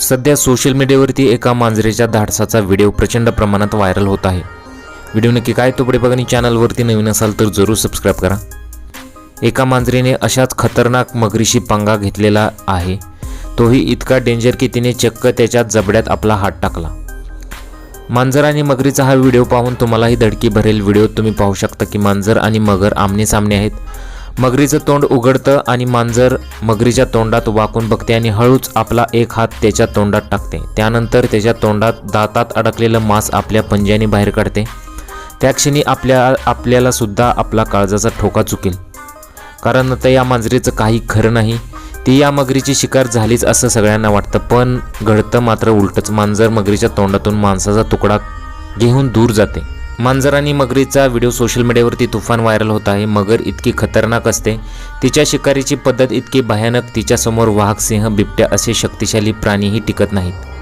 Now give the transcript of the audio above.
सध्या सोशल मीडियावरती एका मांजरेच्या धाडसाचा व्हिडिओ प्रचंड प्रमाणात व्हायरल होत आहे. व्हिडिओ नक्की काय तो पुढे बघा आणि चॅनलवरती नवीन असाल तर जरूर सबस्क्राईब करा. एका मांजरीने अशाच खतरनाक मगरीशी पंगा घेतलेला आहे. तोही इतका डेंजर की तिने चक्क त्याच्या जबड्यात आपला हात टाकला. मांजर आणि मगरीचा हा व्हिडिओ पाहून तुम्हालाही धडकी भरेल व्हिडिओ तुम्ही पाहू शकता की मांजर आणि मगर आमने सामने आहेत. मगरीचं तोंड उघडतं आणि मांजर मगरीच्या तोंडात वाकून बघते आणि हळूच आपला एक हात त्याच्या तोंडात टाकते. त्यानंतर त्याच्या तोंडात दातात अडकलेलं मांस आपल्या पंज्याने बाहेर काढते. त्या क्षणी आपल्या आपल्याला सुद्धा आपला काळजाचा ठोका चुकेल. कारण आता या मांजरीचं काही खरं नाही. ती या मगरीची शिकार झालीच असं सगळ्यांना वाटतं. पण घडतं मात्र उलटच. मांजर मगरीच्या तोंडातून माणसाचा तुकडा घेऊन दूर जाते. मांजर आणि मगरीचा व्हिडिओ सोशल मीडियावरती तुफान व्हायरल होत आहे. मगर इतकी खतरनाक असते. तिच्या शिकारीची पद्धत इतकी भयानक तिच्यासमोर वाघ सिंह बिबट्या असे शक्तिशाली प्राणीही टिकत नाहीत.